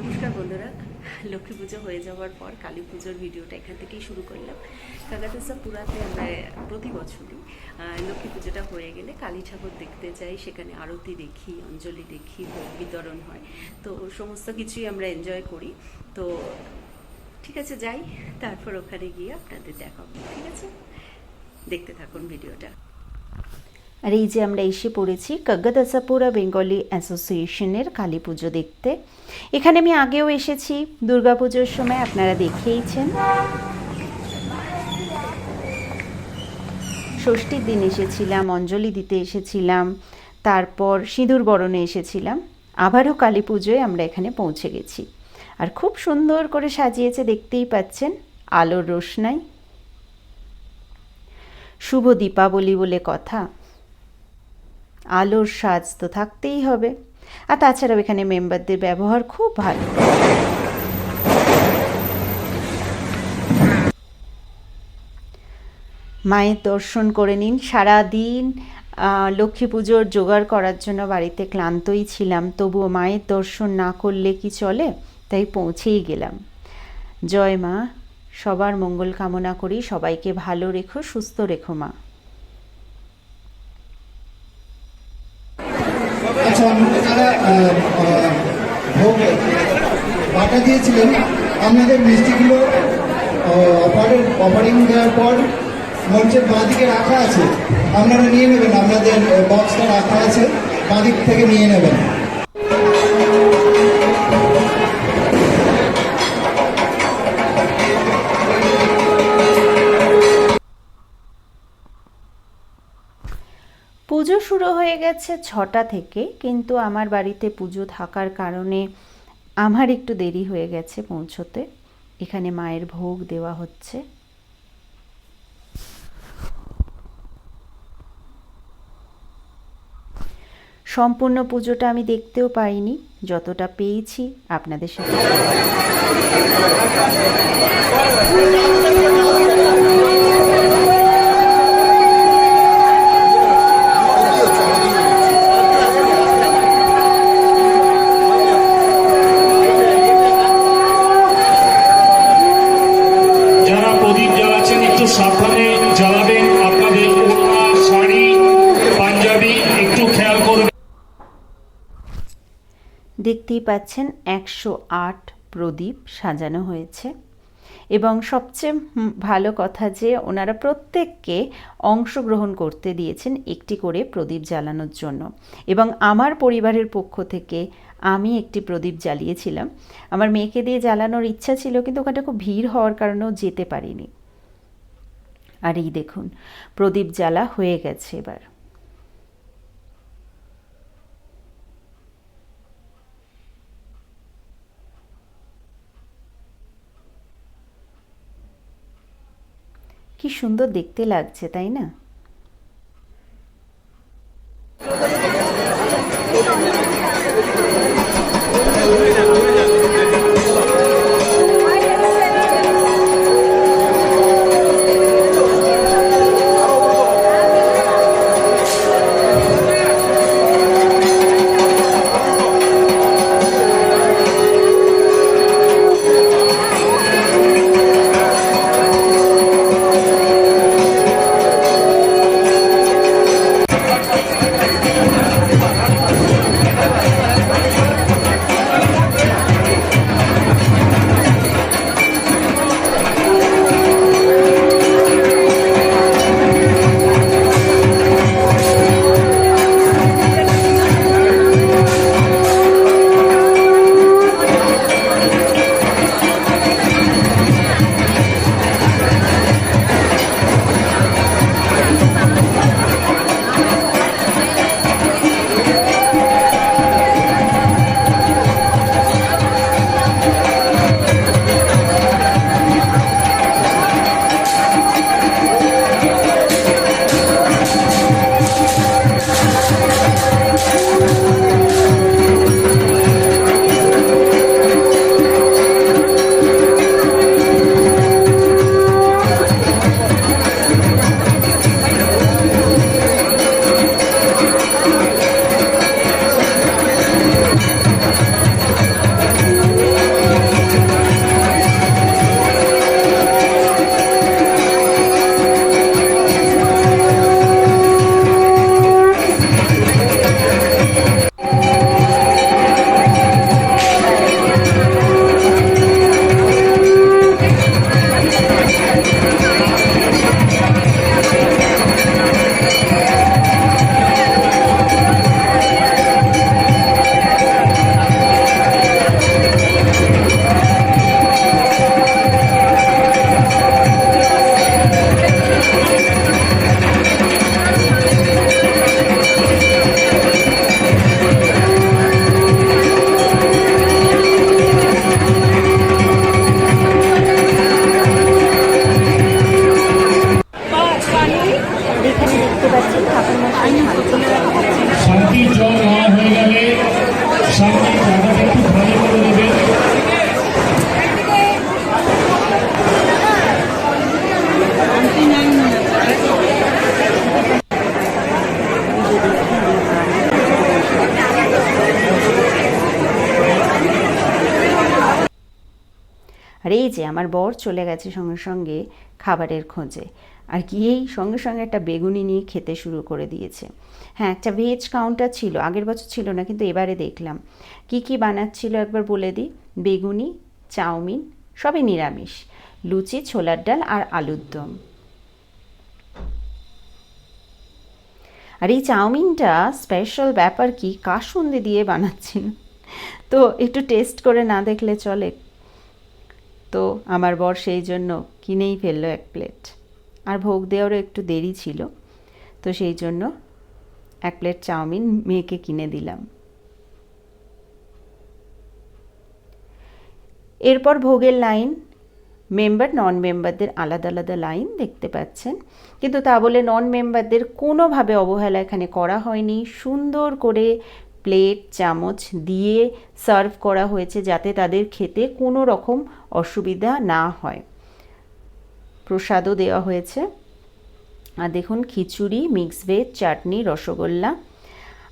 নমস্কার বন্ধুরা, লক্ষ্মী পুজো হয়ে যাওয়ার পর কালী পুজোর ভিডিওটা এখান থেকেই শুরু করলাম। কাকাতেসা পুরাতে আমরা প্রতি বছরই লক্ষ্মী পুজোটা হয়ে গেলে কালী ঠাকুর দেখতে যাই, সেখানে আরতি দেখি, অঞ্জলি দেখি বিতরণ হয়। তো সমস্ত কিছুই আমরা এনজয় করি। তো ঠিক আছে, যাই, তারপর ওখানে গিয়ে আপনাদের দেখাবো, ঠিক আছে? দেখতে থাকুন ভিডিওটা। আর এই যে আমরা এসে পড়েছি কগ্গদাসাপুরা বেঙ্গলি অ্যাসোসিয়েশনের কালী পুজো দেখতে। এখানে আমি আগেও এসেছি দুর্গাপুজোর সময় আপনারা দেখেইছেন। ষষ্ঠীর দিন এসেছিলাম, অঞ্জলি দিতে এসেছিলাম, তারপর সিঁদুর বরণে এসেছিলাম। আবারও কালী পুজোয় আমরা এখানে পৌঁছে গেছি। আর খুব সুন্দর করে সাজিয়েছে, দেখতেই পাচ্ছেন, আলোর রোশনাই। শুভ দীপাবলি বলে কথা। আলোর সাজ তো থাকতেই হবে। আর তাছাড়াও এখানে মেম্বারদের ব্যবহার খুব ভালো। মায়ের দর্শন করে নিন। সারা দিন লক্ষ্মী পুজোর জোগাড় করার জন্য বাড়িতে ক্লান্তই ছিলাম। তবুও মায়ের দর্শন না করলে কি চলে? তাই পৌঁছেই গেলাম। জয় মা, সবার মঙ্গল কামনা করি। সবাইকে ভালো রেখো, সুস্থ রেখো মা। আপনারা যারা ভোগ বাটা দিয়েছিলেন। আপনাদের মিষ্টিগুলো অপারের অপারিং দেওয়ার পর মঞ্চের বাঁদিকে রাখা আছে। আপনারা নিয়ে নেবেন, আপনাদের বক্সটা রাখা আছে, বাঁদিক থেকে নিয়ে নেবেন। পুজো শুরু হয়ে গেছে ছটা থেকে, কিন্তু আমার বাড়িতে পুজো থাকার কারণে আমার একটু দেরি হয়ে গেছে পৌঁছতে। এখানে মায়ের ভোগ দেওয়া হচ্ছে। সম্পূর্ণ পুজোটা আমি দেখতেও পাইনি, যতটা পেয়েছি আপনাদের সাথে। দেখতেই পাচ্ছেন একশো আট প্রদীপ সাজানো হয়েছে। এবং সবচেয়ে ভালো কথা যে ওনারা প্রত্যেককে অংশগ্রহণ করতে দিয়েছেন একটি করে প্রদীপ জ্বালানোর জন্য। এবং আমার পরিবারের পক্ষ থেকে আমি একটি প্রদীপ জ্বালিয়েছিলাম। আমার মেয়েকে দিয়ে জ্বালানোর ইচ্ছা ছিল, কিন্তু ওখানটা খুব ভিড় হওয়ার কারণেও যেতে পারিনি। আর এই দেখুন, প্রদীপ জ্বালা হয়ে গেছে এবার কি সুন্দর দেখতে লাগছে তাই না? আর এই যে আমার বর চলে গেছে সঙ্গে সঙ্গে খাবারের খোঁজে। আর গিয়েই সঙ্গে সঙ্গে একটা বেগুনি নিয়ে খেতে শুরু করে দিয়েছে। হ্যাঁ একটা ভেজ কাউন্টার ছিল, আগের বছর ছিল না, কিন্তু এবারে দেখলাম। কি কি বানাচ্ছিল একবার বলে দিই? বেগুনি, চাউমিন, সবই নিরামিষ। লুচি, ছোলার ডাল আর আলুর দম। আর এই চাউমিনটা স্পেশাল ব্যাপার কি? কাসুন্দি দিয়ে বানাচ্ছিল? তো একটু টেস্ট করে না দেখলে চলে। তো আমার বর সেই জন্য কিনেই ফেলল এক প্লেট। আর ভোগ দেওয়ারও একটু দেরি ছিল, তো সেই জন্য এক প্লেট চাউমিন মেয়েকে কিনে দিলাম। এরপর ভোগের লাইন, মেম্বার নন মেম্বারদের আলাদা আলাদা লাইন দেখতে পাচ্ছেন। কিন্তু তা বলে নন মেম্বারদের কোনোভাবে অবহেলা এখানে করা হয়নি। সুন্দর করে প্লেট, চামচ দিয়ে সার্ভ করা হয়েছে যাতে তাদের খেতে কোনো রকম অসুবিধা না হয়। প্রসাদও দেওয়া হয়েছে। আর দেখুন, khichuri mix veg chutney, rasgulla.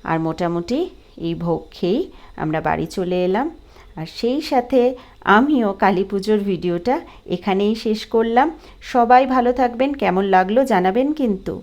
আর মোটামুটি এই ভোগ খেয়েই আমরা বাড়ি চলে এলাম। আর সেই সাথে আমিও কালী পুজোর ভিডিওটা এখানেই শেষ করলাম। সবাই ভালো থাকবেন, কেমন লাগল জানাবেন কিন্তু।